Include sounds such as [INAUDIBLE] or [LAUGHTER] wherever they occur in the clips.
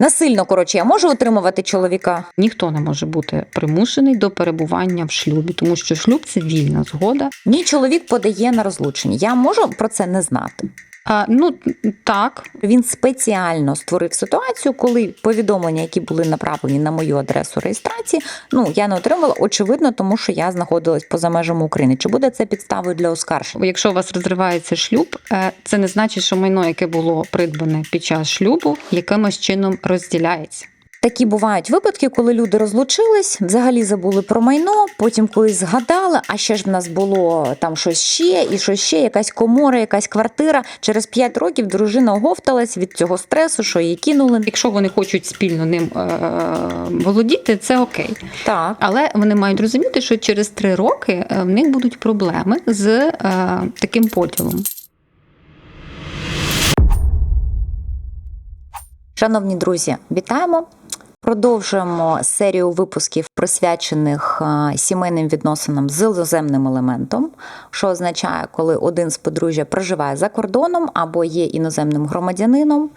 Насильно, коротше, я можу утримувати чоловіка? Ніхто не може бути примушений до перебування в шлюбі, тому що шлюб це вільна згода. Мій чоловік подає на розлучення. Я можу про це не знати. А, ну так, Він спеціально створив ситуацію, коли повідомлення, які були направлені на мою адресу реєстрації, ну я не отримала, очевидно, тому що я знаходилась поза межами України. Чи буде це підставою для оскарження? якщо у вас розривається шлюб, е, це не значить, що майно, яке було придбане під час шлюбу, якимось чином розділяється. Такі бувають випадки, коли люди розлучились, взагалі забули про майно, потім колись згадали, а ще ж в нас було там щось ще, і щось ще, якась комора, якась квартира. Через 5 років дружина оговталась від цього стресу, що її кинули. Якщо вони хочуть спільно ним е, володіти, це окей. Так. Але вони мають розуміти, що через три роки е, в них будуть проблеми з е, таким поділом. Шановні друзі, вітаємо! Продовжуємо серію випусків, присвячених е, сімейним відносинам з іноземним елементом, що означає, коли один з подружжя проживає за кордоном або є іноземним громадянином,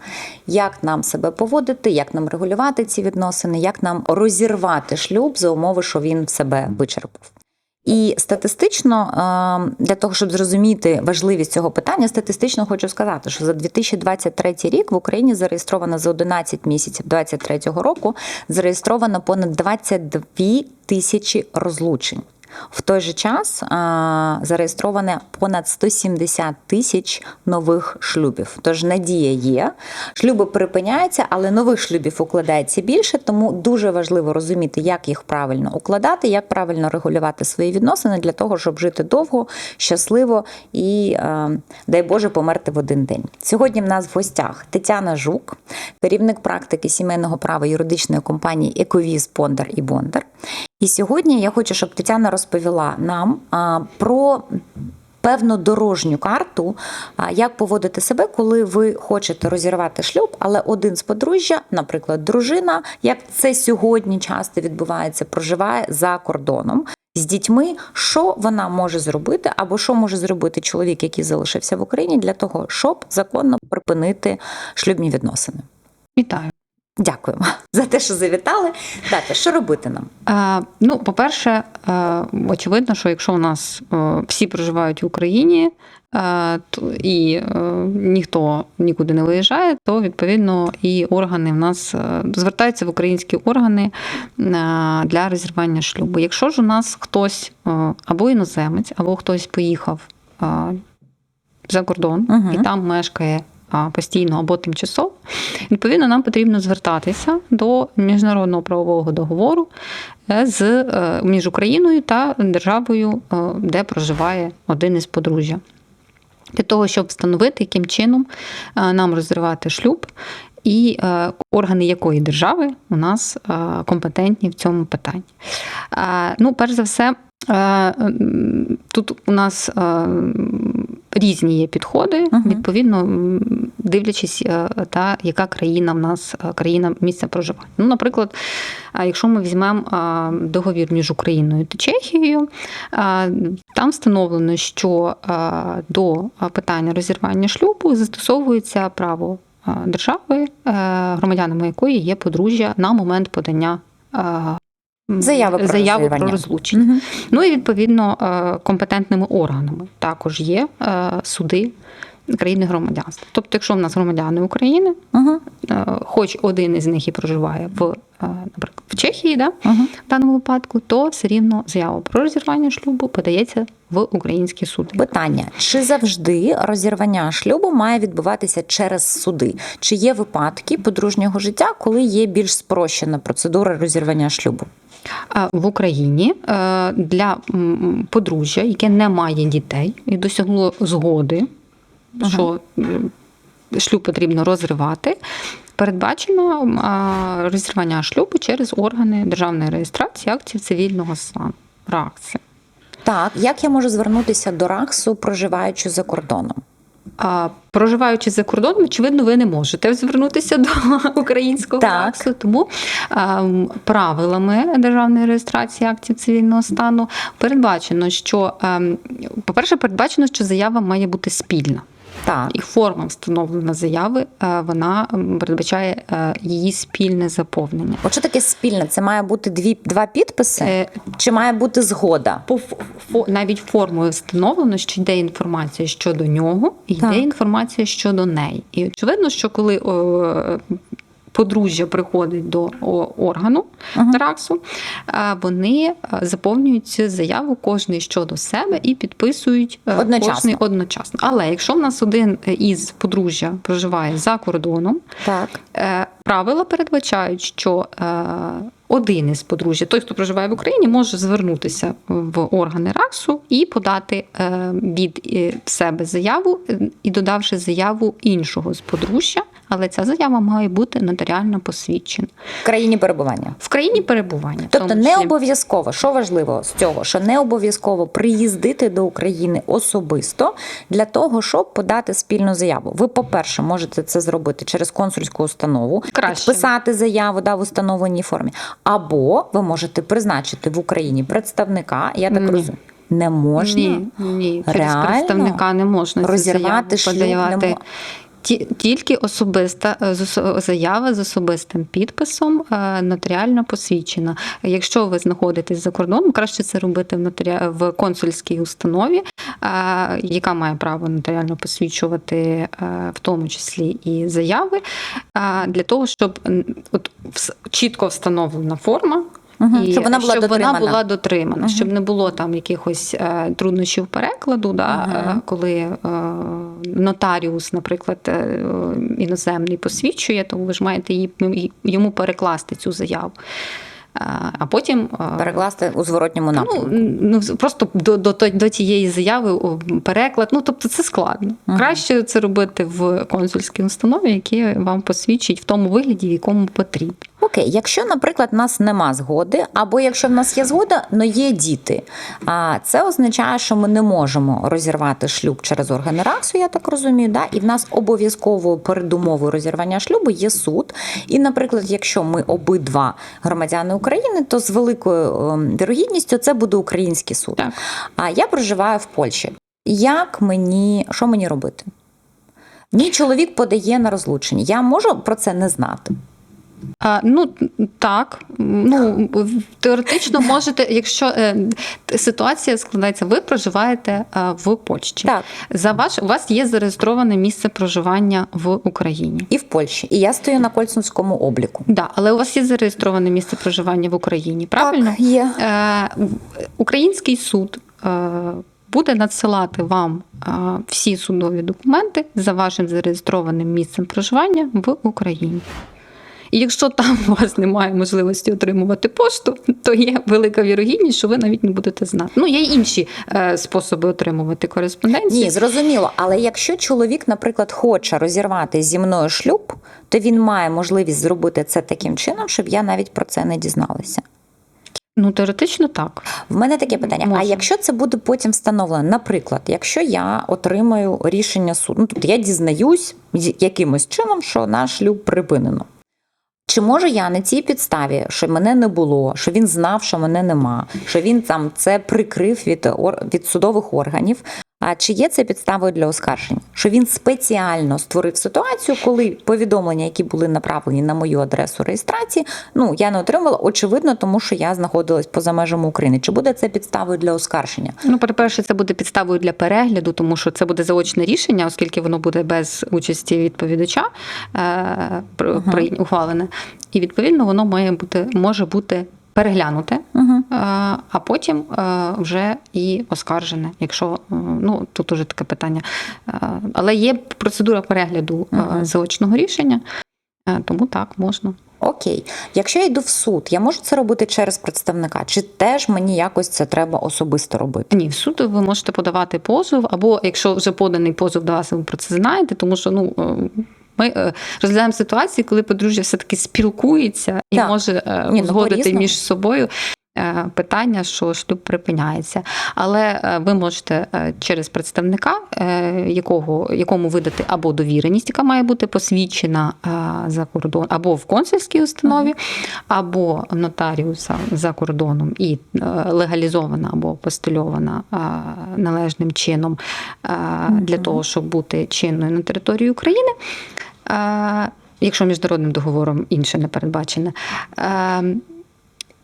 як нам себе поводити, як нам регулювати ці відносини, як нам розірвати шлюб за умови, що він себе вичерпав. І статистично, е, для того, щоб зрозуміти важливість цього питання, статистично хочу сказати, що за 2023 рік в Україні зареєстровано за 11 місяців 2023 року зареєстровано понад 22 тисячі розлучень. В той же час а, зареєстровано понад 170 тисяч нових шлюбів. Тож надія є. Шлюби припиняються, але нових шлюбів укладається більше, тому дуже важливо розуміти, як їх правильно укладати, як правильно регулювати свої відносини для того, щоб жити довго, щасливо і, е, дай Боже, померти в один день. Сьогодні в нас в гостях Тетяна Жук, керівник практики сімейного права юридичної компанії Ековіз Бондар і Бондар. І сьогодні я хочу, щоб Тетяна розповіла нам про певну дорожню карту, як поводити себе, коли ви хочете розірвати шлюб, але один з подружжя, наприклад, дружина, як це сьогодні часто відбувається, проживає за кордоном. З дітьми, що вона може зробити, або що може зробити чоловік, який залишився в Україні, для того, щоб законно припинити шлюбні відносини. Вітаю. Дякуємо [LAUGHS] за те, що завітали. Дати, що робити нам? Е, ну, по-перше, е, очевидно, що якщо у нас е, всі проживають в Україні е, то, і е, ніхто нікуди не виїжджає, то відповідно і органи в нас е, звертаються в українські органи е, для розірвання шлюбу. Якщо ж у нас хтось е, або іноземець, або хтось поїхав е, за кордон Мгм. і там мешкає. Постійно або тимчасово, відповідно, нам потрібно звертатися до міжнародного правового договору е, з е, між Україною та державою, е, де проживає один із подружжя, для того, щоб встановити, яким чином нам розривати шлюб, і органи якої держави у нас компетентні в цьому питанні. Ну, перш за все, тут у нас різні є підходи, Мгм. відповідно, дивлячись, е, та яка країна в нас е, країна місця проживання. Ну, наприклад, якщо ми візьмемо договір між Україною та Чехією, там встановлено, що до питання розірвання шлюбу застосовується право держави, е, громадянами якої є подружжя на момент подання. Заяви про заяву про розлучення. Мгм. Ну і відповідно е, компетентними органами також є е, суди країни громадянства. Тобто, якщо в нас громадяни України, е, хоч один із них і проживає в, наприклад, в Чехії, да, Мгм. в даному випадку, то все рівно заява про розірвання шлюбу подається в українські суди. Питання: чи завжди розірвання шлюбу має відбуватися через суди? Чи є випадки подружнього життя, коли є більш спрощена процедура розірвання шлюбу? В Україні е, для подружжя, яке не має дітей і досягло згоди, Ага. що шлюб потрібно розривати. Передбачено розірвання шлюбу через органи державної реєстрації актів цивільного стану. РАКСи. Так, як я можу звернутися до РАКСу, проживаючи за кордоном? А проживаючи за кордоном, очевидно, ви не можете звернутися до українського Так. Тому а, правилами державної реєстрації актів цивільного стану передбачено, що, а, по-перше, передбачено, що заява має бути спільна. Так. І форма встановлена заяви, е, вона передбачає е, її спільне заповнення. От що таке спільне? Це має бути дві два підписи, Е, чи має бути згода? По фо- навіть формою встановлено, що йде інформація щодо нього, і йде інформація щодо неї. І очевидно, що коли о, подружжя приходить до органу Мгм. РАКСу, вони заповнюють цю заяву кожний щодо себе і підписують е, Одночасно. кожний одночасно. Але якщо в нас один із подружжя проживає за кордоном, Так. Е, Правила передбачають, що е, один із подружжя, той, хто проживає в Україні, може звернутися в органи РАКСу і подати е, від е, себе заяву е, і додавши заяву іншого з подружжя, але ця заява має бути нотаріально посвідчена В країні перебування. в країні перебування. Тобто тому не обов'язково, що важливо з цього, що не обов'язково приїздити до України особисто для того, щоб подати спільну заяву. Ви, по-перше, можете це зробити через консульську установу, Краще. підписати заяву да, в установленій формі. Або ви можете призначити в Україні представника. Я так розумію, не можна. Ні, ні, через представника не можна Розірвати шлюб подавати. мо- Ті- Тільки особиста е, заява з особистим підписом е, нотаріально посвідчена. Якщо ви знаходитесь за кордоном, краще це робити в нотарі... в консульській установі, е, яка має право нотаріально посвідчувати, в тому числі і заяви, для того, щоб от чітко встановлена форма. Мгм, І щоб вона була щоб дотримана. вона була дотримана, Мгм. щоб не було там якихось е, труднощів перекладу, да, е, коли нотаріус, наприклад, е, іноземний посвідчує, то ви ж маєте їй, йому перекласти цю заяву. А потім е, Перекласти у зворотньому напрямку. Ну, ну просто до, до, до, тієї заяви переклад. Ну тобто це складно. Мгм. Краще це робити в консульській установі, які вам посвідчить в тому вигляді, в якому потрібно. Окей, якщо, наприклад, в нас нема згоди, або якщо в нас є згода, але є діти, а це означає, що ми не можемо розірвати шлюб через органи РАКСу, я так розумію. Да? І в нас обов'язковою передумовою розірвання шлюбу є суд. І, наприклад, якщо ми обидва громадяни України, то з великою ем, вірогідністю це буде український суд. Так. А я проживаю в Польщі. Як мені, що мені робити? Мій чоловік подає на розлучення. Я можу про це не знати. А, ну так, ну теоретично можете, якщо е, ситуація складається, ви проживаєте е, в Польщі. Так. За ваш у вас є зареєстроване місце проживання в Україні. І в Польщі. І я стою на Кольцинському обліку. Да, але у вас є зареєстроване місце проживання в Україні, правильно? Так, є. Е, Український суд е, буде надсилати вам е, всі судові документи за вашим зареєстрованим місцем проживання в Україні. І якщо там у вас немає можливості отримувати пошту, то є велика вірогідність, що ви навіть не будете знати. Ну, є інші е, способи отримувати кореспонденцію. Ні, зрозуміло. Але якщо чоловік, наприклад, хоче розірвати зі мною шлюб, то він має можливість зробити це таким чином, щоб я навіть про це не дізналася. Ну, теоретично так. В мене таке питання: а якщо це буде потім встановлено, наприклад, якщо я отримаю рішення суду, ну тобто я дізнаюсь якимось чином, що наш шлюб припинено. Чи можу я на цій підставі, що мене не було, що він знав, що мене нема, що він там це прикрив від, від судових органів? А чи є це підставою для оскарження? Що він спеціально створив ситуацію, коли повідомлення, які були направлені на мою адресу реєстрації, ну я не отримала, очевидно, тому що я знаходилась поза межами України. Чи буде це підставою для оскарження? Ну, по-перше, це буде підставою для перегляду, тому що це буде заочне рішення, оскільки воно буде без участі відповідача е, при- при- ухвалене. І відповідно воно має бути може бути переглянуте, Угу. а потім е, вже і оскаржене. Якщо е, ну тут уже таке питання. Але є процедура перегляду Ага. заочного рішення, тому так можна. Окей, якщо я йду в суд, я можу це робити через представника, чи теж мені якось це треба особисто робити? Ні, в суд ви можете подавати позов, або якщо вже поданий позов до вас, ви про це знаєте, тому що ну. Ми е, розглядаємо ситуації, коли подружжя все-таки спілкується і Так. може е, ну, узгодити між собою питання, що шлюб припиняється. Але е, ви можете е, через представника, е, якого, якому видати або довіреність, яка має бути посвідчена е, за кордон, або в консульській установі, або нотаріуса за кордоном і е, легалізована або апостильована е, належним чином е, для того, щоб бути чинною на території України. Е, Якщо міжнародним договором інше не передбачене.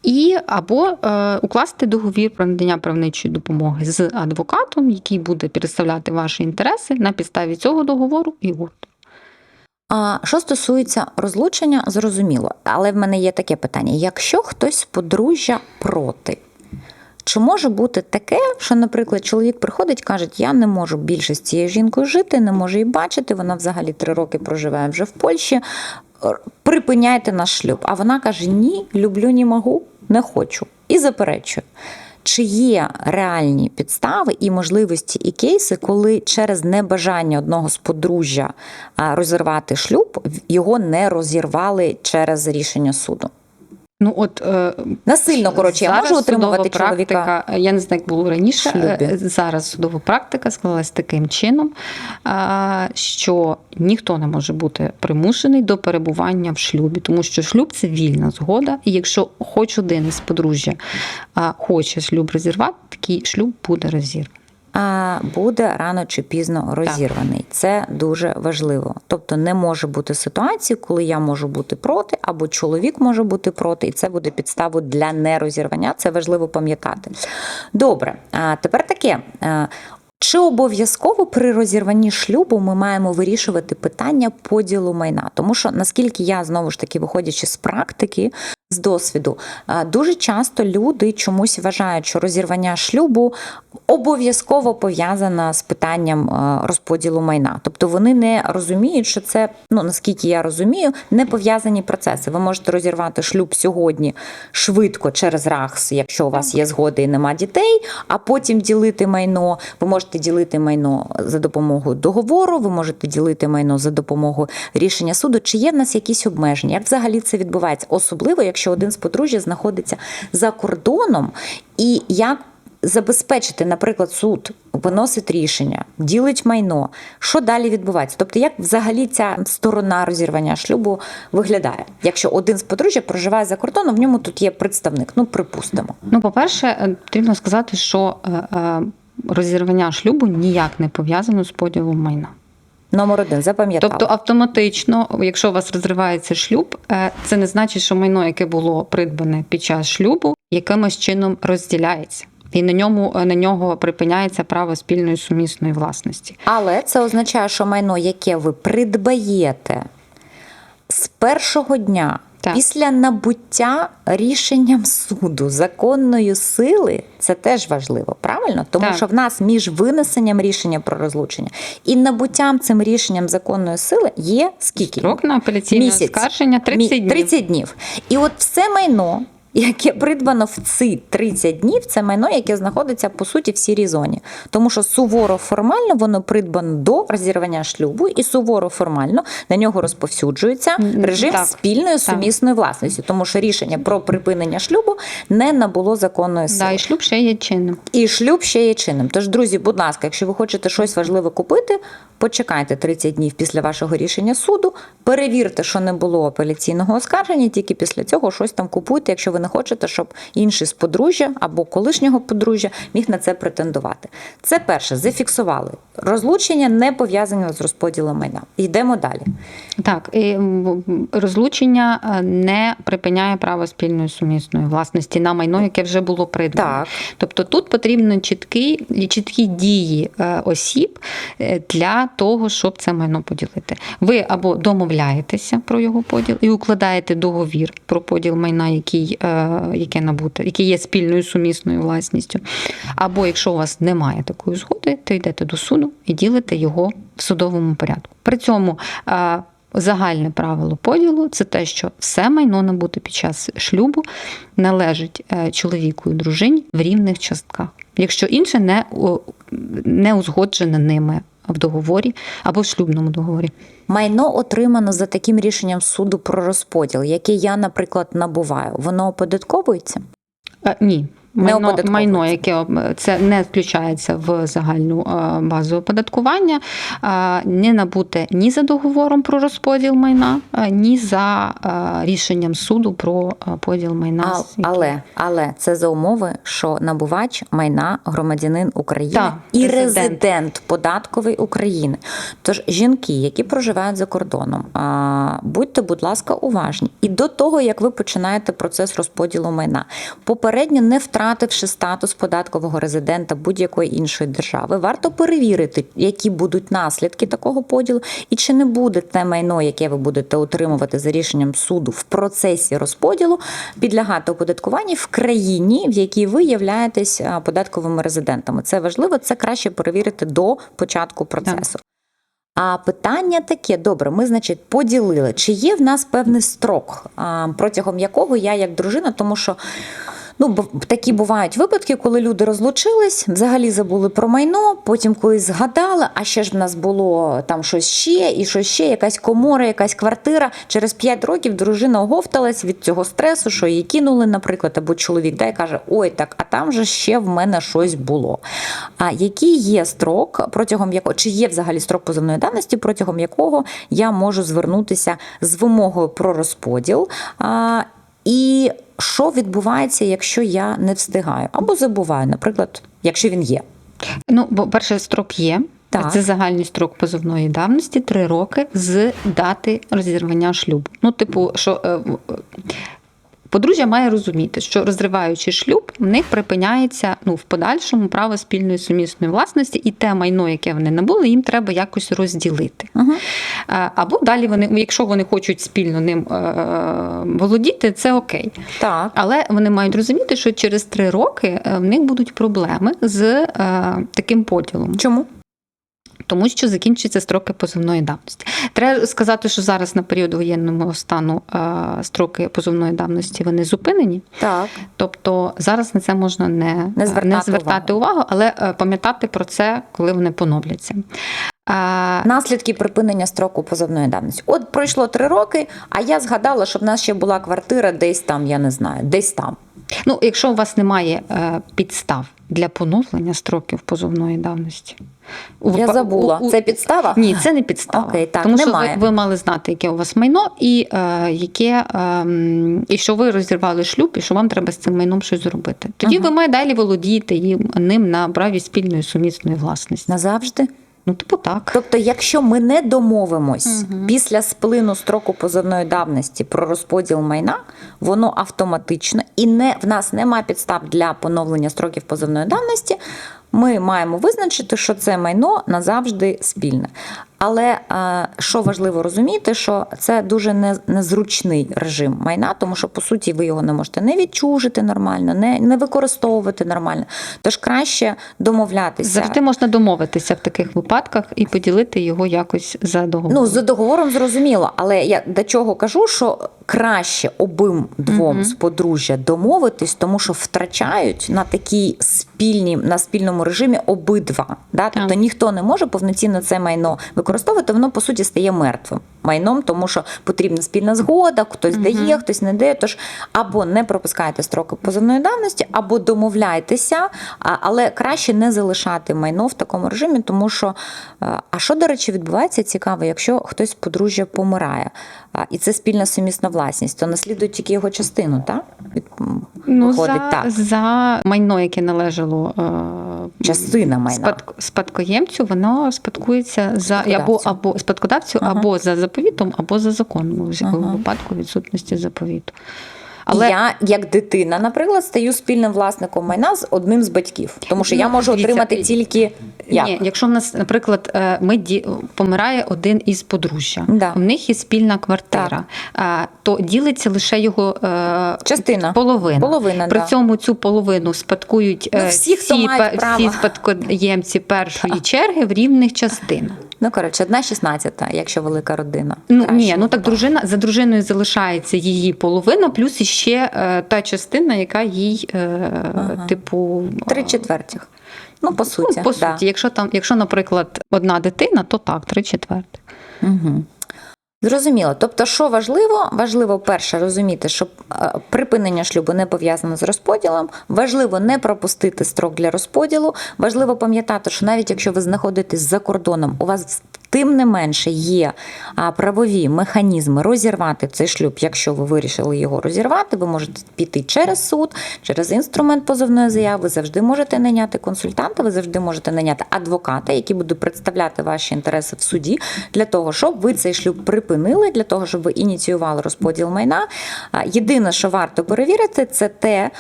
І або е, укласти договір про надання правничої допомоги з адвокатом, який буде представляти ваші інтереси на підставі цього договору і угоди. А що стосується розлучення, зрозуміло. Але в мене є таке питання: якщо хтось подружжя проти, чи може бути таке, що, наприклад, чоловік приходить, каже, я не можу більше з цією жінкою жити, не можу її бачити, вона взагалі три роки проживає вже в Польщі. Припиняйте наш шлюб. А вона каже: Ні, люблю, не можу, не хочу. І заперечує. Чи є реальні підстави і можливості і кейси, коли через небажання одного з подружжя розірвати шлюб, його не розірвали через рішення суду? Ну от е, Насильно, коротше, я можу отримувати судова чоловіка. практика, я не знаю, як було раніше. шлюбі. е, Зараз судова практика склалась таким чином, що ніхто не може бути примушений до перебування в шлюбі, тому що шлюб це вільна згода. І якщо хоч один із подружжя хоче шлюб розірвати, такий шлюб буде розірваний. Буде рано чи пізно розірваний. Це дуже важливо. Тобто не може бути ситуації, коли я можу бути проти, або чоловік може бути проти, і це буде підставою для нерозірвання. Це важливо пам'ятати. Добре, а тепер таке. Чи обов'язково при розірванні шлюбу ми маємо вирішувати питання поділу майна? Тому що наскільки я знову ж таки, виходячи з практики, з досвіду, дуже часто люди чомусь вважають, що розірвання шлюбу обов'язково пов'язане з питанням розподілу майна. Тобто вони не розуміють, що це, ну наскільки я розумію, не пов'язані процеси. Ви можете розірвати шлюб сьогодні швидко через РАХС, якщо у вас є згода і нема дітей, а потім ділити майно. Ви можете ділити майно за допомогою договору, ви можете ділити майно за допомогою рішення суду. Чи є в нас якісь обмеження? Як взагалі це відбувається? Особливо, якщо один з подружжя знаходиться за кордоном, і як забезпечити, наприклад, суд виносить рішення, ділить майно. Що далі відбувається? Тобто, як взагалі ця сторона розірвання шлюбу виглядає? Якщо один з подружжя проживає за кордоном, в ньому тут є представник. Ну, припустимо. Ну, по-перше, е, потрібно сказати, що е, е, розірвання шлюбу ніяк не пов'язано з поділом майна. Номер один запам'ятали. Тобто автоматично, якщо у вас розривається шлюб, е, це не значить, що майно, яке було придбане під час шлюбу, якимось чином розділяється. І на ньому на нього припиняється право спільної сумісної власності. Але це означає, що майно, яке ви придбаєте з першого дня Так. після набуття рішенням суду законної сили, це теж важливо, правильно? Тому Так. що в нас між винесенням рішення про розлучення і набуттям цим рішенням законної сили є скільки? Строк на апеляційне Місяць. оскарження 30 днів. 30 днів. І от все майно, яке придбано в ці 30 днів, це майно, яке знаходиться по суті в сірій зоні. Тому що суворо формально воно придбано до розірвання шлюбу, і суворо формально на нього розповсюджується режим так. спільної Так. сумісної власності, тому що рішення про припинення шлюбу не набуло законної сили. Да, і шлюб ще є чинним. І шлюб ще є чинним. Тож, друзі, будь ласка, якщо ви хочете щось важливе купити, почекайте 30 днів після вашого рішення суду, перевірте, що не було апеляційного оскарження, тільки після цього щось там купуйте, якщо ви не хочете, щоб інший з подружжя або колишнього подружжя міг на це претендувати. Це перше, зафіксували. Розлучення не пов'язане з розподілом майна. Йдемо далі. Так, і розлучення е, не припиняє право спільної сумісної власності на майно, яке вже було придбано. Так. Тобто тут потрібно чіткі, чіткі дії е, осіб е, для того, щоб це майно поділити. Ви або домовляєтеся про його поділ і укладаєте договір про поділ майна, який, яке набуте, який є спільною сумісною власністю. Або якщо у вас немає такої згоди, то йдете до суду і ділите його в судовому порядку. При цьому е, Загальне правило поділу це те, що все майно набуте під час шлюбу належить е, чоловіку і дружині в рівних частках, якщо інше не, не узгоджене ними в договорі або в шлюбному договорі. Майно отримано за таким рішенням суду про розподіл, яке я, наприклад, набуваю, воно оподатковується? А, Ні. Майно, майно, яке це не включається в загальну е, базу оподаткування, е, не набуте ні за договором про розподіл майна, е, ні за рішенням суду про поділ майна. А, але, але це за умови, що набувач майна громадянин України Так, і резидент. резидент податковий України. Тож жінки, які проживають за кордоном, будьте, будь ласка, уважні. І до того, як ви починаєте процес розподілу майна, попередньо не втративши статус податкового резидента будь-якої іншої держави, варто перевірити, які будуть наслідки такого поділу, і чи не буде те майно, яке ви будете отримувати за рішенням суду в процесі розподілу, підлягати оподаткуванню в країні, в якій ви являєтесь податковими резидентами. Це важливо, це краще перевірити до початку процесу. А питання таке: добре, ми, значить, поділили. Чи є в нас певний строк, протягом якого я як дружина, тому що. Ну, такі бувають випадки, коли люди розлучились, взагалі забули про майно, потім колись згадали, а ще ж в нас було там щось ще, і щось ще, якась комора, якась квартира. Через 5 років дружина оговталась від цього стресу, що її кинули, наприклад, або чоловік, да, і каже: Ой, так, а там же ще в мене щось було. А який є строк, протягом якого чи є взагалі строк позовної давності, протягом якого я можу звернутися з вимогою про розподіл? А, і що відбувається, якщо я не встигаю або забуваю, наприклад, якщо він є? Ну, бо перший строк є. Так. Це загальний строк позовної давності три роки з дати розірвання шлюбу. Ну, типу, що е, подружжя має розуміти, що розриваючи шлюб, в них припиняється ну, в подальшому право спільної сумісної власності, і те майно, яке вони набули, їм треба якось розділити. Е, Або далі вони, якщо вони хочуть спільно ним е, володіти, це окей. Так. Але вони мають розуміти, що через три роки е, в них будуть проблеми з е, таким поділом, Чому? Тому що закінчаться строки позовної давності. Треба сказати, що зараз на період воєнного стану е, строки позовної давності вони зупинені. Так. Тобто зараз на це можна не, Не звертати звертати увагу, але е, пам'ятати про це, коли вони поновляться. Е, Наслідки припинення строку позовної давності. От пройшло три роки, а я згадала, що в нас ще була квартира десь там, я не знаю, десь там. Ну, якщо у вас немає е, підстав для поновлення строків позовної давності, Я забула. у- у- Це підстава? Ні, це не підстава. Окей, так, Тому немає. що ви, ви мали знати, яке у вас майно, і е, яке ем, і що ви розірвали шлюб, і що вам треба з цим майном щось зробити. Тоді Ага. ви маєте далі володіти їм ним на праві спільної сумісної власності. Назавжди. Ну, типу, так. Тобто, якщо ми не домовимось після сплину строку позовної давності про розподіл майна, воно автоматично і не в нас немає підстав для поновлення строків позовної давності. Ми маємо визначити, що це майно назавжди спільне. Але е, що важливо розуміти, що це дуже незручний режим майна, тому що по суті ви його не можете не відчужити нормально, не, не використовувати нормально. Тож краще домовлятися. Завжди можна домовитися в таких випадках і поділити його якось за договором. Ну, з договором зрозуміло, але я до чого кажу, що краще обом двом Мгм. з подружжя домовитись, тому що втрачають на такій спільній на спільному режимі обидва. Да? Тобто ніхто не може повноцінно це майно використовувати, воно по суті стає мертвим майном, тому що потрібна спільна згода, хтось Мгм. дає, хтось не дає. Тож або не пропускайте строки позовної давності, або домовляйтеся, але краще не залишати майно в такому режимі, тому що е, а що, до речі, відбувається цікаво, якщо хтось з подружжя помирає, і це спільна сумісна власність, то наслідують тільки його частину, так? Від- Ну, Виходить за, так. за майно, яке належало е, Частина майна. спадк- спадкоємцю, воно спадкується за або, або спадкодавцю, Ага. або за заповітом, або за законом у Ага. випадку відсутності заповіту. Але я, як дитина, наприклад, стаю спільним власником майна з одним з батьків, тому що я Ну, можу дивіться, отримати тільки як? Ні, якщо в нас, наприклад, е, ми ді- помирає один із подружжя, Да. в них є спільна квартира, а, то ділиться лише його е, частина. половина. Половина, При да. цьому цю половину спадкують Ну, е, всі, всі, всі спадкоємці першої черги в рівних частинах. Ну коротше, одна шістнадцята, якщо велика родина. Ну Краще. ні, ну так дружина за дружиною залишається її половина, плюс іще е, та частина, яка їй, е, Ага. типу, три четвертих. Ну, по суті, ну, по да. якщо там, якщо, наприклад, одна дитина, то так, три четверти. Угу. Зрозуміло. Тобто, що важливо? Важливо перше розуміти, що е, припинення шлюбу не пов'язане з розподілом. Важливо не пропустити строк для розподілу. Важливо пам'ятати, що навіть якщо ви знаходитесь за кордоном, у вас тим не менше є правові механізми розірвати цей шлюб. Якщо ви вирішили його розірвати, ви можете піти через суд, через інструмент позовної заяви. Ви завжди можете найняти консультанта, ви завжди можете найняти адвоката, який буде представляти ваші інтереси в суді для того, щоб ви цей шлюб припинили, для того, щоб ви ініціювали розподіл майна. Єдине, що варто перевірити, це те,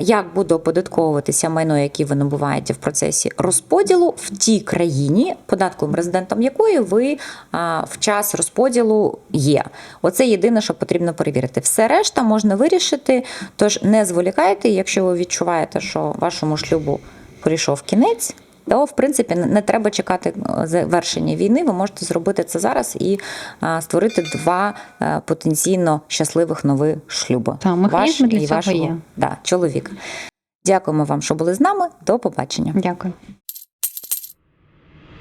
як буде оподатковуватися майно, яке ви набуваєте в процесі розподілу в тій країні, податковим резидентом якої ви а, в час розподілу є. Оце єдине, що потрібно перевірити. Все решта можна вирішити. Тож не зволікайте, якщо ви відчуваєте, що вашому шлюбу прийшов кінець. То, в принципі, не треба чекати завершення війни. Ви можете зробити це зараз і а, створити два е, потенційно щасливих нових шлюби. Та, Ваш для і цього вашого є. Да, чоловіка. Дякуємо вам, що були з нами. До побачення. Дякую.